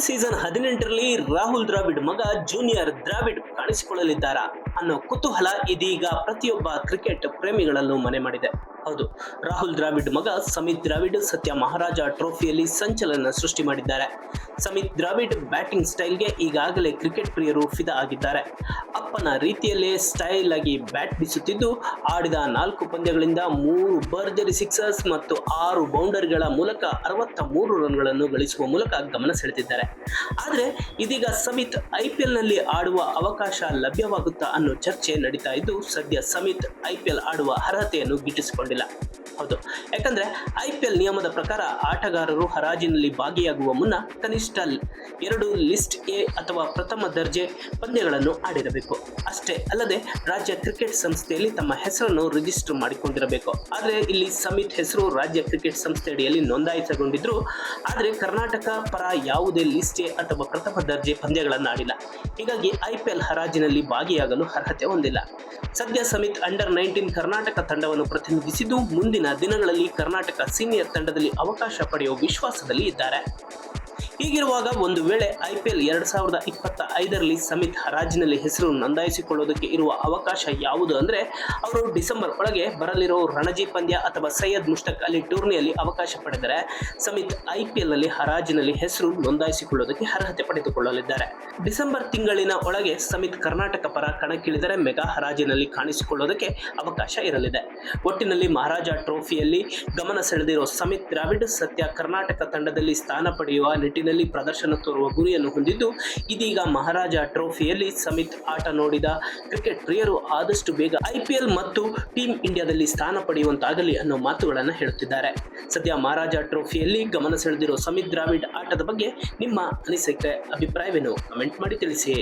Season ಹದಿನೆಂಟರಲ್ಲಿ ರಾಹುಲ್ ದ್ರಾವಿಡ್ ಮಗ junior Dravid ಕಾಣಿಸಿಕೊಳ್ಳಲಿದ್ದಾರಾ ಅನ್ನೋ ಕುತೂಹಲ ಇದೀಗ ಪ್ರತಿಯೊಬ್ಬ ಕ್ರಿಕೆಟ್ ಪ್ರೇಮಿಗಳಲ್ಲೂ ಮನೆ ಮಾಡಿದೆ. ಹೌದು. ರಾಹುಲ್ ದ್ರಾವಿಡ್ ಮಗ ಸಮಿತ್ ದ್ರಾವಿಡ್ ಸತ್ಯ ಮಹಾರಾಜ ಟ್ರೋಫಿಯಲ್ಲಿ ಸಂಚಲನ ಸೃಷ್ಟಿ ಮಾಡಿದ್ದಾರೆ. ಸಮಿತ್ ದ್ರಾವಿಡ್ ಬ್ಯಾಟಿಂಗ್ ಸ್ಟೈಲ್ಗೆ ಈಗಾಗಲೇ ಕ್ರಿಕೆಟ್ ಪ್ರಿಯರು ಫಿದಾ ಆಗಿದ್ದಾರೆ. ಅಪ್ಪನ ರೀತಿಯಲ್ಲೇ ಸ್ಟೈಲ್ ಆಗಿ ಬ್ಯಾಟ್ ಬೀಸುತ್ತಿದ್ದು, ಆಡಿದ ನಾಲ್ಕು ಪಂದ್ಯಗಳಿಂದ ಮೂರು ಬರ್ಜರಿ ಸಿಕ್ಸರ್ಸ್ ಮತ್ತು ಆರು ಬೌಂಡರಿಗಳ ಮೂಲಕ ಅರವತ್ತ ಮೂರು ರನ್ಗಳನ್ನು ಗಳಿಸುವ ಮೂಲಕ ಗಮನ ಸೆಳೆದಿದ್ದಾರೆ. ಆದರೆ, ಇದೀಗ ಸಮಿತ್ ಐಪಿಎಲ್ನಲ್ಲಿ ಆಡುವ ಅವಕಾಶ ಲಭ್ಯವಾಗುತ್ತಾ ಅನ್ನೋ ಚರ್ಚೆ ನಡೀತಾ ಇದ್ದು, ಸದ್ಯ ಸಮಿತ್ ಐಪಿಎಲ್ ಆಡುವ ಅರ್ಹತೆಯನ್ನು ಹೌದು. ಯಾಕಂದ್ರೆ ಐಪಿಎಲ್ ನಿಯಮದ ಪ್ರಕಾರ ಆಟಗಾರರು ಹರಾಜಿನಲ್ಲಿ ಭಾಗಿಯಾಗುವ ಮುನ್ನ ಕನಿಷ್ಠ ಎರಡು ಲಿಸ್ಟ್ ಎ ಅಥವಾ ಪ್ರಥಮ ದರ್ಜೆ ಪಂದ್ಯಗಳನ್ನು ಆಡಿರಬೇಕು. ಅಷ್ಟೇ ಅಲ್ಲದೆ ರಾಜ್ಯ ಕ್ರಿಕೆಟ್ ಸಂಸ್ಥೆಯಲ್ಲಿ ತಮ್ಮ ಹೆಸರನ್ನು ರಿಜಿಸ್ಟರ್ ಮಾಡಿಕೊಂಡಿರಬೇಕು. ಆದರೆ ಇಲ್ಲಿ ಸಮಿತ್ ಹೆಸರು ರಾಜ್ಯ ಕ್ರಿಕೆಟ್ ಸಂಸ್ಥೆ ಅಡಿಯಲ್ಲಿ ನೋಂದಾಯಿಸಿಕೊಂಡಿದ್ರು ಆದರೆ ಕರ್ನಾಟಕ ಪರ ಯಾವುದೇ ಲಿಸ್ಟ್ ಎ ಅಥವಾ ಪ್ರಥಮ ದರ್ಜೆ ಪಂದ್ಯಗಳನ್ನು ಆಡಿಲ್ಲ. ಹೀಗಾಗಿ ಐಪಿಎಲ್ ಹರಾಜಿನಲ್ಲಿ ಭಾಗಿಯಾಗಲು ಅರ್ಹತೆ ಹೊಂದಿಲ್ಲ. ಸದ್ಯ ಸಮಿತ್ ಅಂಡರ್ ನೈನ್ಟೀನ್ ಕರ್ನಾಟಕ ತಂಡವನ್ನು ಪ್ರತಿನಿಧಿಸಿದ್ದು ಮುಂದಿನ ದಿನಗಳಲ್ಲಿ ಕರ್ನಾಟಕ ಸೀನಿಯರ್ ತಂಡದಲ್ಲಿ ಅವಕಾಶ ಪಡೆಯುವ ವಿಶ್ವಾಸದಲ್ಲಿ ಇದ್ದಾರೆ. ಹೀಗಿರುವಾಗ ಒಂದು ವೇಳೆ ಐಪಿಎಲ್ ಎರಡ್ ಸಾವಿರದ ಇಪ್ಪತ್ತ ಐದರಲ್ಲಿ ಸಮಿತ್ ಹರಾಜಿನಲ್ಲಿ ಹೆಸರು ನೋಂದಾಯಿಸಿಕೊಳ್ಳೋದಕ್ಕೆ ಇರುವ ಅವಕಾಶ ಯಾವುದು ಅಂದ್ರೆ, ಅವರು ಡಿಸೆಂಬರ್ ಒಳಗೆ ಬರಲಿರೋ ರಣಜಿ ಪಂದ್ಯ ಅಥವಾ ಸೈಯದ್ ಮುಷ್ತಕ್ ಅಲಿ ಟೂರ್ನಿಯಲ್ಲಿ ಅವಕಾಶ ಪಡೆದರೆ, ಸಮಿತ್ ಐಪಿಎಲ್ನಲ್ಲಿ ಹರಾಜಿನಲ್ಲಿ ಹೆಸರು ನೋಂದಾಯಿಸಿಕೊಳ್ಳೋದಕ್ಕೆ ಅರ್ಹತೆ ಪಡೆದುಕೊಳ್ಳಲಿದ್ದಾರೆ. ಡಿಸೆಂಬರ್ ತಿಂಗಳಿನ ಒಳಗೆ ಸಮಿತ್ ಕರ್ನಾಟಕ ಪರ ಕಣಕ್ಕಿಳಿದರೆ ಮೆಗಾ ಹರಾಜಿನಲ್ಲಿ ಕಾಣಿಸಿಕೊಳ್ಳೋದಕ್ಕೆ ಅವಕಾಶ ಇರಲಿದೆ. ಒಟ್ಟಿನಲ್ಲಿ ಮಹಾರಾಜ ಟ್ರೋಫಿಯಲ್ಲಿ ಗಮನ ಸೆಳೆದಿರೋ ಸಮಿತ್ ದ್ರಾವಿಡ್ ಸತ್ಯ ಕರ್ನಾಟಕ ತಂಡದಲ್ಲಿ ಸ್ಥಾನ ಪಡೆಯುವ ನಿಟ್ಟಿನಲ್ಲಿ ಪ್ರದರ್ಶನ ತೋರುವ ಗುರಿಯನ್ನು ಹೊಂದಿದ್ದು, ಇದೀಗ ಮಹಾರಾಜ ಟ್ರೋಫಿಯಲ್ಲಿ ಸಮಿತ್ ಆಟ ನೋಡಿದ ಕ್ರಿಕೆಟ್ ಪ್ರಿಯರು ಆದಷ್ಟು ಬೇಗ ಐಪಿಎಲ್ ಮತ್ತು ಟೀಮ್ ಇಂಡಿಯಾದಲ್ಲಿ ಸ್ಥಾನ ಪಡೆಯುವಂತಾಗಲಿ ಅನ್ನೋ ಮಾತುಗಳನ್ನು ಹೇಳುತ್ತಿದ್ದಾರೆ. ಸದ್ಯ ಮಹಾರಾಜ ಟ್ರೋಫಿಯಲ್ಲಿ ಗಮನ ಸೆಳೆದಿರೋ ಸಮಿತ್ ದ್ರಾವಿಡ್ ಆಟದ ಬಗ್ಗೆ ನಿಮ್ಮ ಅನಿಸಿಕೆ, ಅಭಿಪ್ರಾಯವೇನು? ಕಮೆಂಟ್ ಮಾಡಿ ತಿಳಿಸಿ.